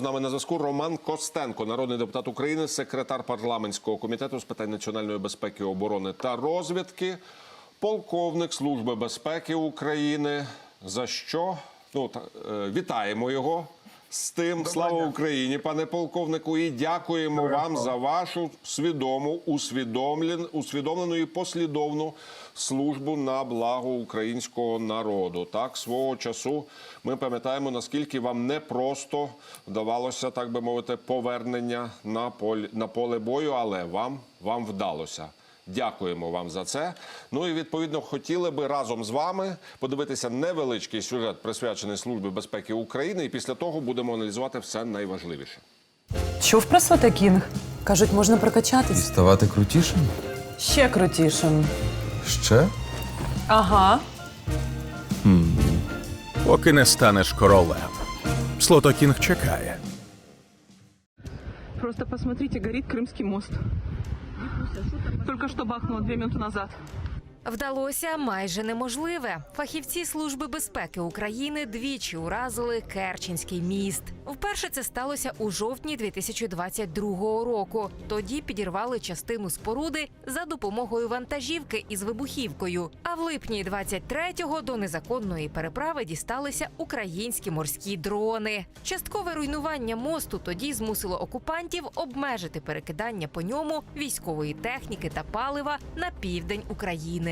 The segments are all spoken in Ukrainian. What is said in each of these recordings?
З нами на зв'язку Роман Костенко, народний депутат України, секретар парламентського комітету з питань національної безпеки, оборони та розвідки, полковник Служби безпеки України. За що ну та, е, вітаємо його з тим. Слава Україні, пане полковнику, і дякуємо вам за вашу свідому, усвідомлен, усвідомлену і послідовну службу на благо українського народу. Так, свого часу ми пам'ятаємо, наскільки вам непросто вдавалося, так би мовити, повернення на поле, на поле бою, але вам, вам вдалося. Дякуємо вам за це. Ну і відповідно хотіли би разом з вами подивитися невеличкий сюжет, присвячений Службі безпеки України, і після того будемо аналізувати все найважливіше. Чув про Свата Кінг? Кажуть, можна прокачатись. Ставати крутішим? Ще крутішим. Ще? Ага. поки не станеш королем. Слотокінг чекає. Просто посмотрите, горит Крымский мост. Только что бахнуло две минуты назад. Вдалося майже неможливе. Фахівці Служби безпеки України двічі уразили Керченський міст. Вперше це сталося у жовтні 2022 року. Тоді підірвали частину споруди за допомогою вантажівки із вибухівкою. А в липні 23-го до незаконної переправи дісталися українські морські дрони. Часткове руйнування мосту тоді змусило окупантів обмежити перекидання по ньому військової техніки та палива на південь України.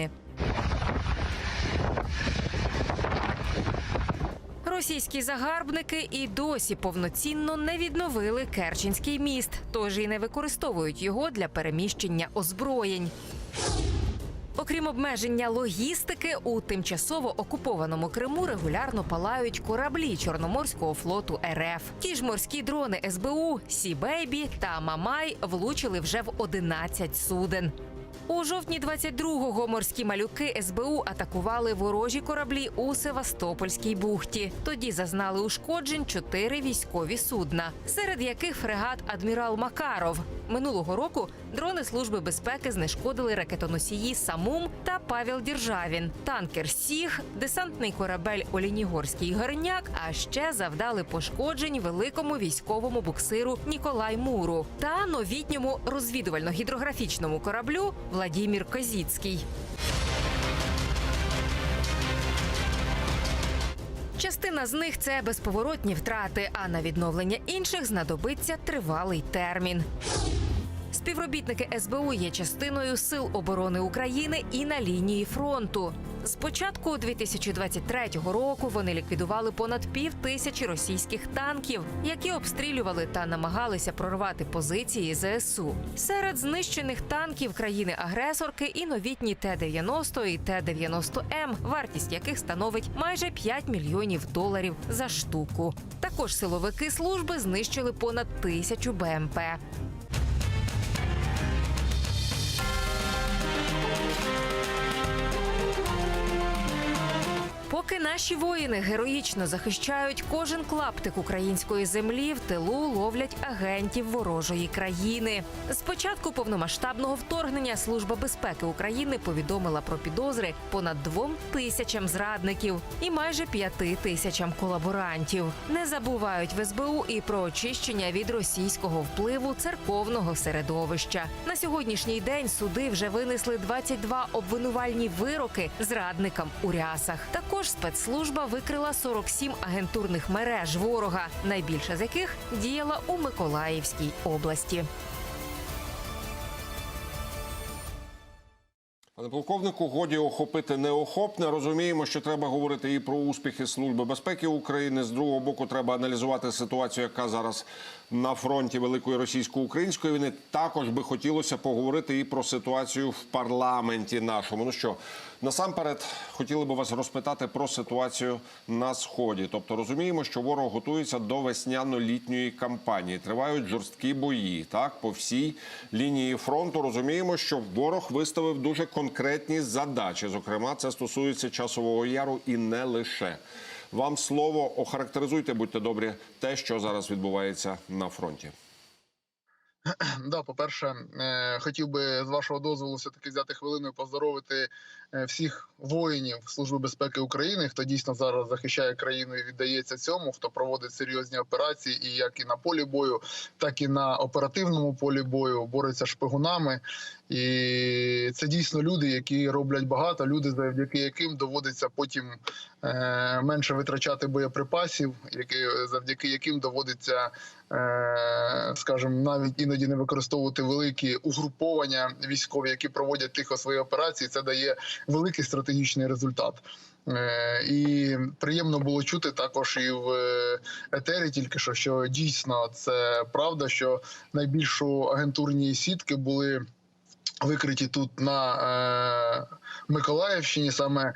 Російські загарбники і досі повноцінно не відновили Керченський міст, тож і не використовують його для переміщення озброєнь. Окрім обмеження логістики, у тимчасово окупованому Криму регулярно палають кораблі Чорноморського флоту РФ. Ті ж морські дрони СБУ, Сі Бейбі та Мамай влучили вже в 11 суден. У жовтні 22-го морські малюки СБУ атакували ворожі кораблі у Севастопольській бухті. Тоді зазнали ушкоджень чотири військові судна, серед яких фрегат Адмірал Макаров. Минулого року дрони Служби безпеки знешкодили ракетоносії Самум та Павел Діржавін, танкер Сіг, десантний корабель Олінігорський Горняк, а ще завдали пошкоджень великому військовому буксиру Ніколай Муру та новітньому розвідувально-гідрографічному кораблю Владімір Козіцький. Частина з них це безповоротні втрати, а на відновлення інших знадобиться тривалий термін. Співробітники СБУ є частиною Сил оборони України і на лінії фронту. З початку 2023 року вони ліквідували понад пів тисячі російських танків, які обстрілювали та намагалися прорвати позиції ЗСУ. Серед знищених танків країни-агресорки і новітні Т-90 і Т-90М, вартість яких становить майже 5 мільйонів доларів за штуку. Також силовики служби знищили понад тисячу БМП. Поки наші воїни героїчно захищають кожен клаптик української землі, в тилу ловлять агентів ворожої країни. З початку повномасштабного вторгнення Служба безпеки України повідомила про підозри понад двом тисячам зрадників і майже п'яти тисячам колаборантів. Не забувають в СБУ і про очищення від російського впливу церковного середовища. На сьогоднішній день суди вже винесли 22 обвинувальні вироки зрадникам у рясах. Також спецслужба викрила 47 агентурних мереж ворога, найбільша з яких діяла у Миколаївській області. Пане полковнику, годі охопити неохопне. Розуміємо, що треба говорити і про успіхи Служби безпеки України. З другого боку, треба аналізувати ситуацію, яка зараз на фронті великої російсько-української війни. Також би хотілося поговорити і про ситуацію в парламенті нашому. Ну що насамперед хотіли би вас розпитати про ситуацію на сході. Тобто розуміємо, що ворог готується до весняно-літньої кампанії. Тривають жорсткі бої. Так по всій лінії фронту розуміємо, що ворог виставив дуже конкретні задачі. Зокрема, це стосується часового яру і не лише. Вам слово охарактеризуйте, будьте добрі, те, що зараз відбувається на фронті. Да, по-перше, е, хотів би з вашого дозволу все-таки взяти хвилину і поздоровити е, всіх воїнів Служби безпеки України, хто дійсно зараз захищає країну і віддається цьому, хто проводить серйозні операції, і як і на полі бою, так і на оперативному полі бою бореться шпигунами. І це дійсно люди, які роблять багато, люди, завдяки яким доводиться потім е, менше витрачати боєприпасів, які завдяки яким доводиться, е, скажімо, навіть іноді не використовувати великі угруповання військові, які проводять тихо свої операції. Це дає великий стратегічний результат. Е, І приємно було чути також і в е, етері, тільки що що дійсно це правда, що найбільшу агентурні сітки були викриті тут на е, Миколаївщині, саме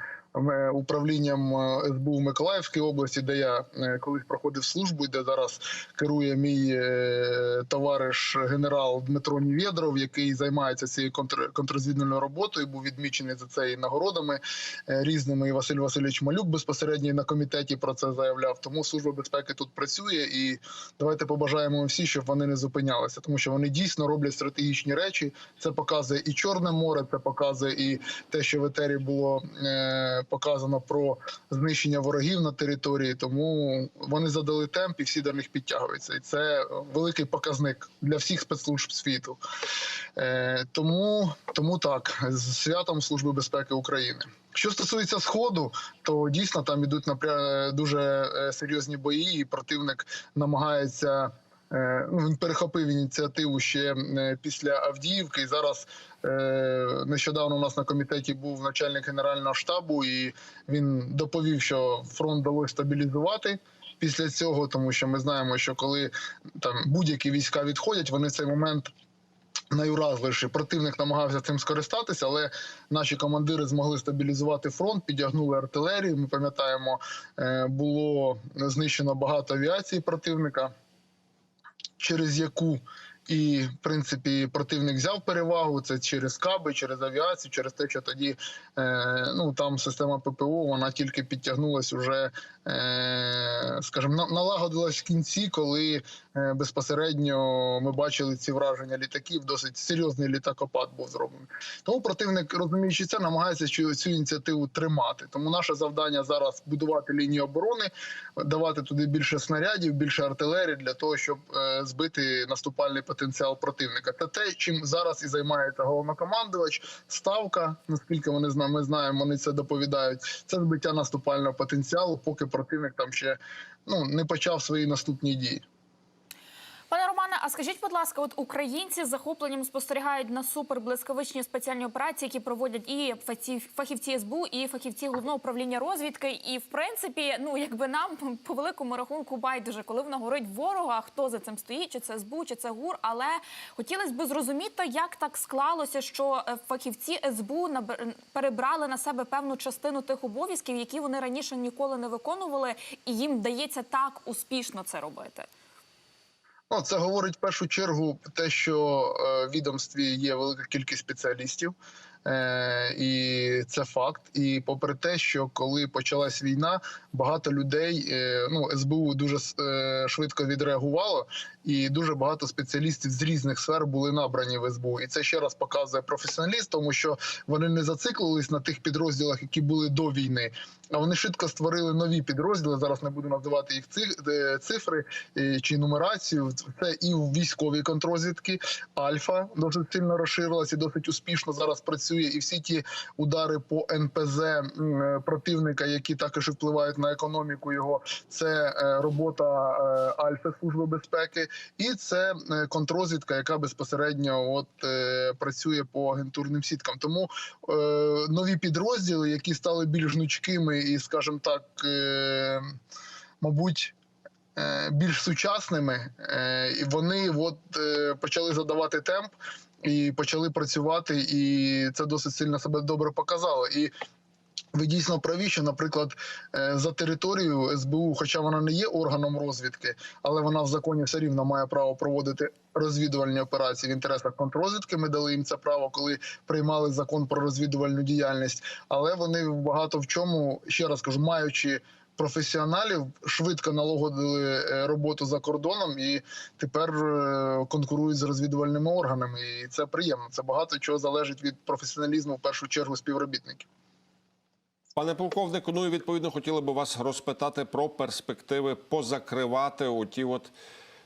управлінням е, СБУ в Миколаївській області, де я е, колись проходив службу, де зараз керує мій е, товариш генерал Дмитро Нівєдров, який займається цією контр, контррозвідувальною роботою. Був відмічений за це і нагородами е, різними. І Василь Васильович Малюк безпосередньо на комітеті про це заявляв. Тому служба безпеки тут працює, і давайте побажаємо всі, щоб вони не зупинялися, тому що вони дійсно роблять стратегічні речі. Це показує і Чорне море, це показує і те, що в етері було е, показано про знищення ворогів на території. Тому вони задали темп і всі до них підтягуються. І це великий показник для всіх спецслужб світу. Е, тому, тому так, з святом Служби безпеки України. Що стосується сходу, то дійсно там ідуть напря... дуже е, серйозні бої, і противник намагається. Е, Ну, він перехопив ініціативу ще е, після Авдіївки. І зараз е, нещодавно у нас на комітеті був начальник генерального штабу, і він доповів, що фронт вдалося стабілізувати. Після цього, тому що ми знаємо, що коли там будь-які війська відходять, вони в цей момент найуразливіші. Противник намагався цим скористатися, але наші командири змогли стабілізувати фронт, підтягнули артилерію. Ми пам'ятаємо, було знищено багато авіації противника, через яку і в принципі противник взяв перевагу. Це через каби, через авіацію, через те, що тоді е, ну там система ППО вона тільки підтягнулась уже, е, скажімо, на- налагодилась в кінці, коли безпосередньо ми бачили ці враження літаків. Досить серйозний літакопад був зроблений. Тому противник, розуміючи це, намагається цю, ініціативу тримати. Тому наше завдання зараз будувати лінію оборони, давати туди більше снарядів, більше артилерії для того, щоб е, збити наступальний потенціал противника. Це те, чим зараз і займається головнокомандувач. Ставка, наскільки вони зна- ми знаємо, вони це доповідають. Це збиття наступального потенціалу, поки противник там ще ну не почав свої наступні дії. Пане а скажіть, будь ласка, от українці з захопленням спостерігають на суперблискавичні спеціальні операції, які проводять і фахівці- СБУ, і фахівці головного управління розвідки. І в принципі, ну якби нам по великому рахунку байдуже, коли воно горить ворога, хто за цим стоїть, чи це СБУ, чи це ГУР. Але хотілося б зрозуміти, як так склалося, що е, фахівці СБУ перебрали на себе певну частину тих обов'язків, які вони раніше ніколи не виконували, і їм вдається так успішно це робити. Ну, це говорить в першу чергу те, що е, в відомстві є велика кількість спеціалістів, е, і це факт. І попри те, що коли почалась війна, багато людей е, ну СБУ дуже швидко відреагувало, і дуже багато спеціалістів з різних сфер були набрані в СБУ. І це ще раз показує професіоналіст, тому що вони не зациклились на тих підрозділах, які були до війни. А вони швидко створили нові підрозділи. Зараз не буду називати їх е, цифри е, чи нумерацію. Це і в військовій контрозвідки. Альфа досить сильно розширилась і досить успішно зараз працює. І всі ті удари по НПЗ е, противника, які також впливають на економіку його. Це робота Альфа служби безпеки, і це е, контрозвідка, яка безпосередньо от е, працює по агентурним сіткам. Тому е, нові підрозділи, які стали більш гнучкими і, скажімо так, мабуть. Більш сучасними, і вони от почали задавати темп і почали працювати, і це досить сильно себе добре показало. І ви дійсно праві, що, наприклад, е, за територію СБУ, хоча вона не є органом розвідки, але вона в законі все рівно має право проводити розвідувальні операції в інтересах контррозвідки. Ми дали їм це право, коли приймали закон про розвідувальну діяльність. Але вони багато в чому ще раз кажу, маючи. Професіоналів швидко налагодили е, роботу за кордоном і тепер е, конкурують з розвідувальними органами. І це приємно. Це багато чого залежить від професіоналізму в першу чергу співробітників. Пане полковнику, ну і відповідно хотіли би вас розпитати про перспективи позакривати оті от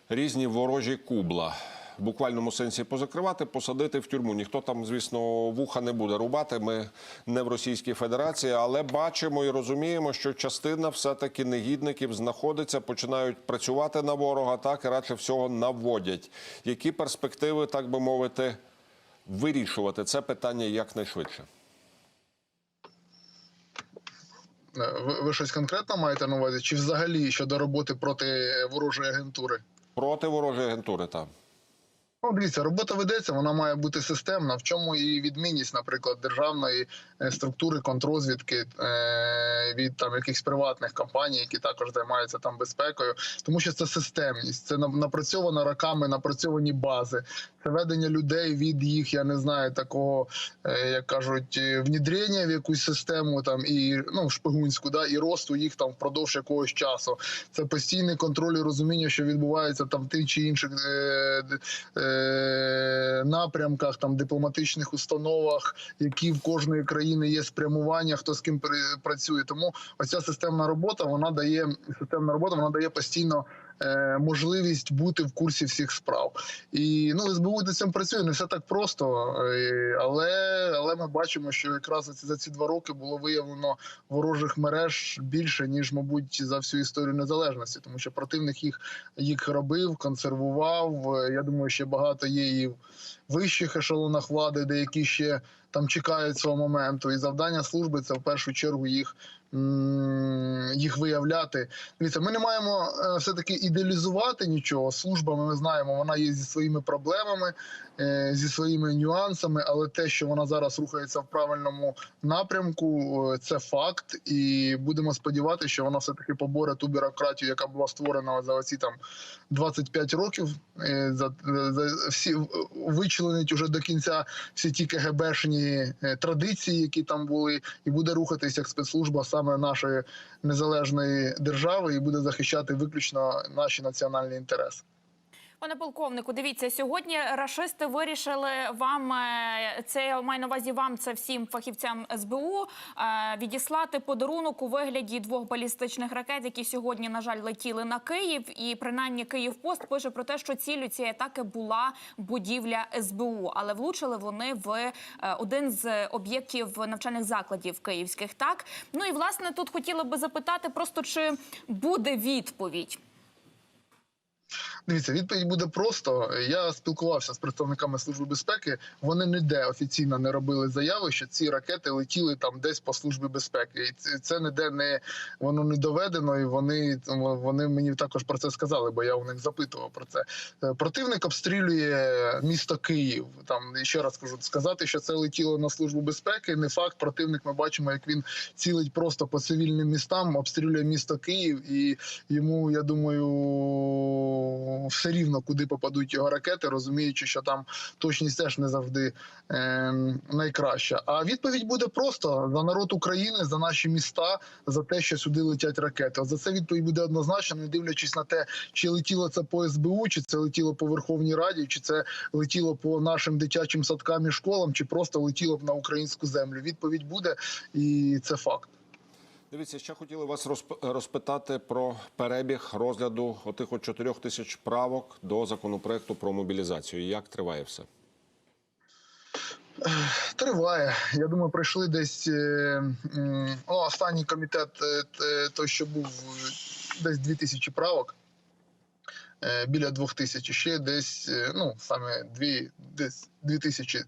різні ворожі кубла. В буквальному сенсі позакривати, посадити в тюрму. Ніхто там, звісно, вуха не буде рубати. Ми не в Російській Федерації, але бачимо і розуміємо, що частина все-таки негідників знаходиться, починають працювати на ворога, так і радше всього наводять. Які перспективи, так би мовити, вирішувати це питання якнайшвидше? Е, Ви, ви щось конкретно маєте на увазі? Чи взагалі щодо роботи проти ворожої агентури? Проти ворожої агентури, так. Ну, дивіться, робота ведеться, вона має бути системна. В чому і відмінність, наприклад, державної е, структури контрозвідки е, від там якихось приватних компаній, які також займаються там безпекою, тому що це системність, це на- напрацьовано роками, напрацьовані бази, ведення людей від їх, я не знаю, такого, е, як кажуть, е, внідрення в якусь систему там і ну шпигунську, да, і росту їх там впродовж якогось часу. Це постійний контроль і розуміння, що відбувається там в тих чи інших е, е, напрямках, там дипломатичних установах, які в кожної країни є спрямування, хто з ким працює. Тому оця системна робота вона дає системна робота, вона дає постійно. Е, Можливість бути в курсі всіх справ, і ну СБУ над цим працює не все так просто, е, але але ми бачимо, що якраз ці- за ці два роки було виявлено ворожих мереж більше ніж, мабуть, за всю історію незалежності, тому що противник їх їх робив, консервував. Е, Я думаю, ще багато є і в вищих ешелонах влади, деякі ще там чекають свого моменту. І завдання служби це в першу чергу їх. Їх виявляти. Дивіться, ми не маємо е, все таки ідеалізувати нічого. Служба, ми знаємо, вона є зі своїми проблемами, е, зі своїми нюансами, але те, що вона зараз рухається в правильному напрямку, е, це факт. І будемо сподіватися, що вона все таки поборе ту бюрократію, яка була створена за оці там 25 років. За, за всі вичленить уже до кінця всі ті КГБшні е, традиції, які там були, і буде рухатися як спецслужба саме нашої незалежної держави, і буде захищати виключно наші національні інтереси. Пане полковнику, дивіться, сьогодні рашисти вирішили вам е, це маю на увазі вам, це всім фахівцям СБУ е, відіслати подарунок у вигляді двох балістичних ракет, які сьогодні, на жаль, летіли на Київ. І принаймні Київпост пише про те, що ціллю цієї атаки була будівля СБУ, але влучили вони в е, один з об'єктів навчальних закладів київських. Так ну і власне тут хотіла би запитати, просто чи буде відповідь. Дивіться, відповідь буде просто. Я спілкувався з представниками служби безпеки. Вони ніде офіційно не робили заяви, що ці ракети летіли там десь по службі безпеки. І це, ніде не воно не доведено. І вони вони мені також про це сказали, бо я у них запитував про це. Е, Противник обстрілює місто Київ. Там ще раз кажу, сказати, що це летіло на службу безпеки. Не факт. Противник ми бачимо, як він цілить просто по цивільним містам, обстрілює місто Київ, і йому я думаю все рівно, куди попадуть його ракети, розуміючи, що там точність теж не завжди е, найкраща. А відповідь буде просто за народ України, за наші міста, за те, що сюди летять ракети. За це відповідь буде однозначно, не дивлячись на те, чи летіло це по СБУ, чи це летіло по Верховній Раді, чи це летіло по нашим дитячим садкам і школам, чи просто летіло б на українську землю. Відповідь буде, і це факт. Дивіться, ще хотіли вас розпитати про перебіг розгляду отих от чотирьох тисяч правок до законопроекту про мобілізацію. Як триває все? Триває. Я думаю, пройшли десь е, ну, останній комітет, е, той, що був е, десь 2000 правок. Е, Біля двох тисяч ще десь, е, ну саме дві, десь дві тисячі е,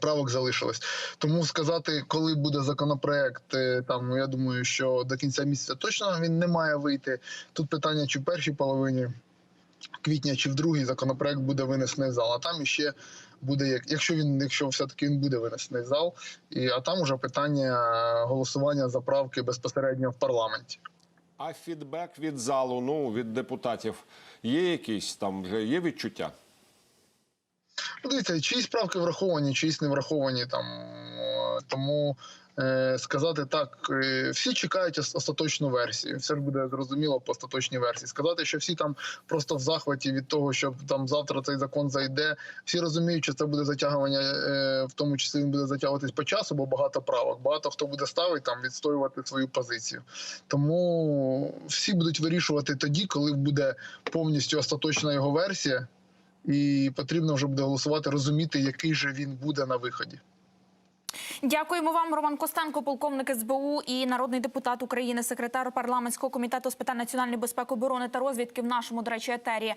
правок залишилось. Тому сказати, коли буде законопроект, е, там ну, я думаю, що до кінця місяця точно він не має вийти. Тут питання, чи в першій половині квітня, чи в другій законопроект буде винесений зал. А там іще буде як, якщо він, якщо все таки він буде винесений зал, і а там уже питання голосування за правки безпосередньо в парламенті. А фідбек від залу, ну від депутатів, є якісь там вже є відчуття? Ну, дивіться, чиїсь правки враховані, чиїсь не враховані там. е, Тому е, сказати так: е, всі чекають остаточну версію. Все ж буде зрозуміло по остаточній версії. Сказати, що всі там просто в захваті від того, що там завтра цей закон зайде. Всі розуміють, що це буде затягування, е, в тому числі він буде затягуватись по часу, бо багато правок. Багато хто буде ставити там відстоювати свою позицію. Тому всі будуть вирішувати тоді, коли буде повністю остаточна його версія, і потрібно вже буде голосувати, розуміти, який же він буде на виході. Дякуємо вам, Роман Костенко, полковник СБУ і народний депутат України, секретар парламентського комітету з питань національної безпеки, оборони та розвідки в нашому, до речі, етері.